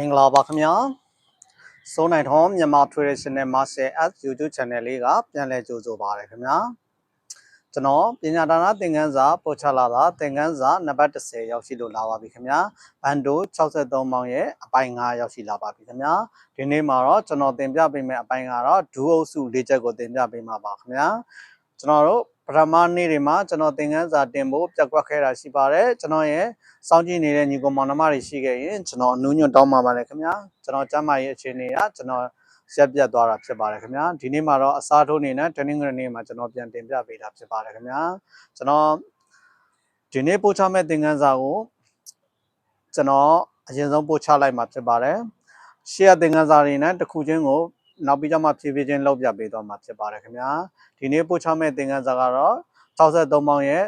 မင်္ဂလာပါခင်ဗျာစိုးနိုင်ထွန်းမြန်မာ traditional martial arts YouTube channel လေးကပြန်လည်ကြိုဆိုပါရခင်ဗျာကျွန်တော်ပညာဒါနသင်ခန်းစာပို့ချလာတာသင်ခန်းစာနံပါတ်30ရောက်ရှိလို့လာပါပြီခင်ဗျာဘန်ဒို63ပေါင်းရဲ့အပိုင်း9ရောက်ရှိလာပါပြီခင်ဗျာဒီနေ့မှာတော့ကျွန်တော်သင်ပြပေးမယ့်အပိုင်းကတော့ဒူးအုပ်စု၄ချက်ကိုသင်ပြပေးမှာပါခင်ဗျာ ကျွန်တော်တို့ပထမနေ့တွေမှာကျွန်တော်သင်ခန်းစာတင်ဖို့ပြက်ကွက်ခဲ့တာရှိပါတယ်ကျွန်တော်ရဲ့စောင့်ကြည့်နေတဲ့ညီကောင်မောင်နှမတွေရှိခဲ့ရင်ကျွန်တော်အနူးညွတ်တောင်းပါပါတယ်ခင်ဗျာကျွန်တော်ကျမ်းမာရေးအခြေအနေကကျွန်တော်ရက်ပြတ်သွားတာဖြစ်ပါတယ်ခင်ဗျာဒီနေ့မှာတော့အစားထိုးနေနဲ့ training ရနေ့မှာကျွန်တော်ပြန်တင်ပြပေးတာဖြစ်ပါတယ်ခင်ဗျာကျွန်တော်ဒီနေ့ပို့ချမဲ့သင်ခန်းစာကိုကျွန်တော်အရင်ဆုံးပို့ချလိုက်မှာဖြစ်ပါတယ်ရှေ့ရသင်ခန်းစာတွေနဲ့တစ်ခုချင်းကို နောက်ပြီးတော့မှဖြည်းဖြည်းချင်းလောက်ပြပေးသွားမှာဖြစ်ပါတယ်ခင်ဗျာဒီနေ့ပို့ချမဲ့သင်ခန်းစာကတော့63ပေါင်းရဲ့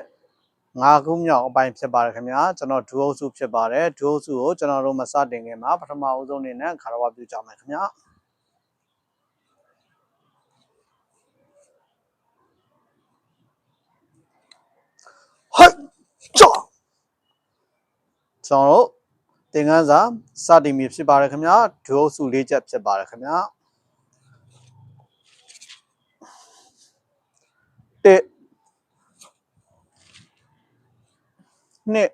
ငါးခုမြောက်အပိုင်းဖြစ်ပါတယ်ခင်ဗျာကျွန်တော်ဒူအုပ်စုဖြစ်ပါတယ်ဒူအုပ်စုကိုကျွန်တော်တို့မစတင်ခင်မှာပထမအဦးဆုံးအနေနဲ့ခါရဝပြုကြမယ်ခင်ဗျာဟိုက်ကြောကျွန်တော်တို့သင်ခန်းစာစတင်ပြီဖြစ်ပါတယ်ခင်ဗျာဒူအုပ်စု၄ချက်ဖြစ်ပါတယ်ခင်ဗျာ တစ်နှစ်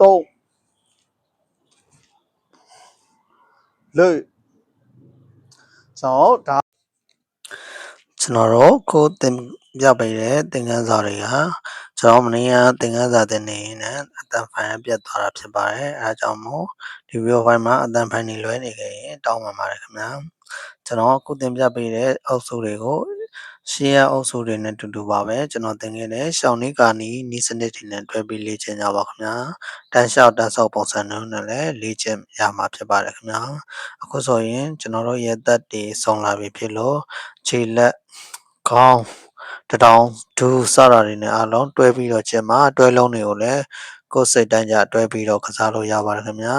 သုံးလေးကျွန်တော်ဒါကျွန်တော်တို့ကိုသင်ပြပေးတဲ့သင်ခန်းစာတွေကကျွန်တော်မနေ့ကသင်ခန်းစာတင်နေရင်လည်းအတန်ဖိုင်ပြတ်သွားတာဖြစ်ပါတယ်အဲဒါကြောင့်မို့ဒီဗီဒီယိုဖိုင်မှာအတန်ဖိုင်နေလွဲနေခဲ့ရင်တောင်းပန်ပါတယ်ခင်ဗျာ ကျွန်တော်အခုသင်ပြပေးတဲ့အုပ်စုတွေကို ရှေးရအုပ်စုတွေနဲ့တူတူပါပဲကျွန်တော်သင်ခဲ့တဲ့ရှောင်းနီးကာနီးနီးစနစ်တွေနဲ့တွဲပြီးလေ့ကျင့်ကြပါခင်ဗျာတန်းလျှောက်တန်းဆောက်ပုံစံမျိုးနဲ့လည်းလေ့ကျင့်ရမှာဖြစ်ပါတယ်ခင်ဗျာအခုဆိုရင်ကျွန်တော်တို့ရဲ့သက်တွေစုံလာပြီဖြစ်လို့ခြေလက်ခေါင်းတတောင်ဒူးစတာတွေနဲ့အလုံးတွဲပြီးတော့ကျင့်မှာတွဲလုံးတွေကိုလည်းကိုယ်စိတ်တိုင်းကြတွဲပြီးတော့ကစားလို့ရပါတယ်ခင်ဗျာ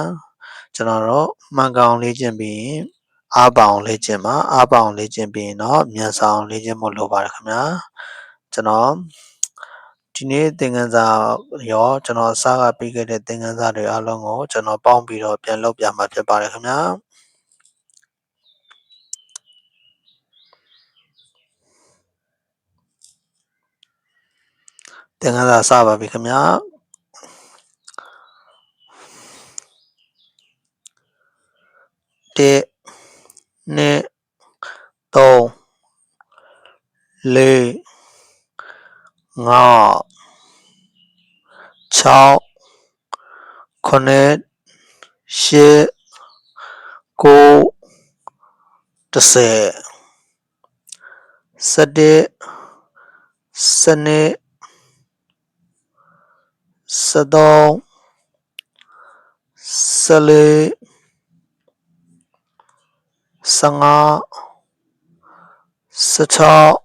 ကျွန်တော်တို့မှန်ကောင်လေ့ကျင့်ပြီး ရင်အားပေါင်လေ့ကျင့်မှာအားပေါင်လေ့ကျင့်ပြီးရင်တော့မြန်ဆောင်လေ့ကျင့်ဖို့လိုပါတယ်ခင်ဗျာကျွန်တော်ဒီနေ့သင်ခန်းစာရောကျွန်တော်အစကပြီးခဲ့တဲ့သင်ခန်းစာတွေအားလုံးကိုကျွန်တော်ပေါင်းပြီးတော့ပြန်လုပ်ပြမှာဖြစ်ပါတယ်ခင်ဗျာသင်ခန်းစာစပါပြီခင်ဗျာတစ်နှစ်သုံး လေးငါး6 9 10 9 10 11 12 13 14 15 16 18 18 19 20နှစ်တည်းနှစ်နှစ်နှစ်သုံးနှစ်လေးနှစ်ငါးနှစ်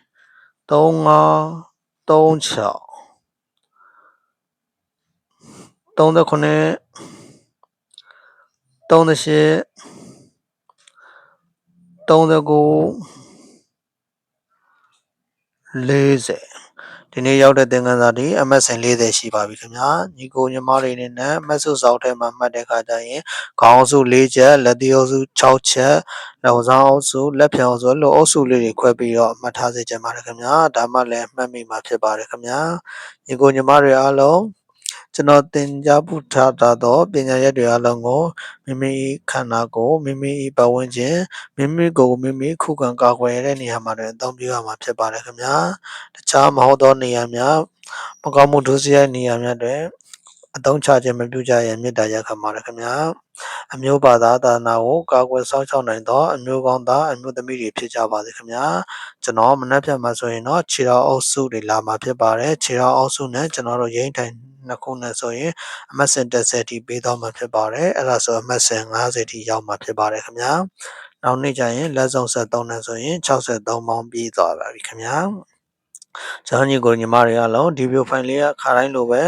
35 36 39 38 39 40 ဒီနေ့ရောက်တဲ့သင်ခန်းစာဒီအမတ်စင်40ရှိပါပြီခင်ဗျာညီကိုညီမတွေအနေနဲ့မတ်စုစောက်ထဲမှာမှတ်တဲ့ခါကျရင်ခေါင်းစု၄ချက်လက်သီးအုပ်စု6ချက်လက်ဆောင်အုပ်စုလက်ဖြောင်စုလို့အုပ်စုလေးတွေခွဲပြီးတော့မှတ်ထားစေချင်ပါတယ်ခင်ဗျာဒါမှလည်းမှတ်မိမှာဖြစ်ပါတယ်ခင်ဗျာညီကိုညီမတွေအားလုံး ကျွန်တော်သင်ကြားပူထားတာသောပညာရက်တွေအလုံးကိုမိမိခန္ဓာကိုမိမိပတ်ဝန်းကျင်မိမိကိုယ်မိမိခုခံကာကွယ်တဲ့နေရာမှာတွင်အသုံးပြုရမှာဖြစ်ပါတယ်ခင်ဗျာတခြားမဟုတ်သောနေရာများမကောင်းမှုဒုစရိုက်နေရာများတွင် အသုံးချခြင်းမပြုကြရန်မေတ္တာရပ်ခံပါတယ်ခင်ဗျာအမျိုးဘာသာသာသနာကိုကာကွယ်စောင့်ရှောက်နိုင်သောအမျိုးကောင်းသားအမျိုးသမီးတွေဖြစ်ကြပါစေခင်ဗျာကျွန်တော်မနှက်ဖြတ်မှာဆိုရင်တော့ခြေတော်အုပ်စုတွေလာမှာဖြစ်ပါတယ်ခြေတော်အုပ်စုနဲ့ကျွန်တော်တို့ရိမ့်ထိုင်နှစ်ခုနဲ့ဆိုရင်အမတ်စင်30ထိပေးသွားမှာဖြစ်ပါတယ်အဲ့ဒါဆိုအမတ်စင်50ထိရောက်မှာဖြစ်ပါတယ်ခင်ဗျာနောက်နေ့ကျရင်လက်ဆောင်73နဲ့ဆိုရင်63ပေါင်းပြီးသွားပါပြီခင်ဗျာ ကျွန်တော်ညီကိုညီမတွေအားလုံးဒီဗီဒီယိုဖိုင်လေးကခါတိုင်းလိုပဲ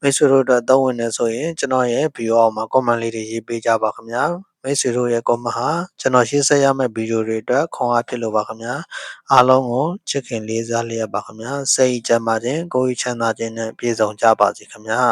မိတ်ဆွေတို့အတွက်သုံးဝင်နေဆိုရင်ကျွန်တော်ရဲ့ဗီဒီယိုအောက်မှာ comment လေးတွေရေးပေးကြပါခင်ဗျာမိတ်ဆွေတို့ရဲ့ comment ဟာကျွန်တော်ရှင်းဆက်ရမယ့်ဗီဒီယိုတွေအတွက်ခွန်အားဖြစ်လို့ပါခင်ဗျာအားလုံးကိုချစ်ခင်လေးစားလျက်ပါခင်ဗျာစိတ်ကြမ်းပါခြင်းကိုယ်ချမ်းသာခြင်းနဲ့ပြည့်စုံကြပါစေခင်ဗျာ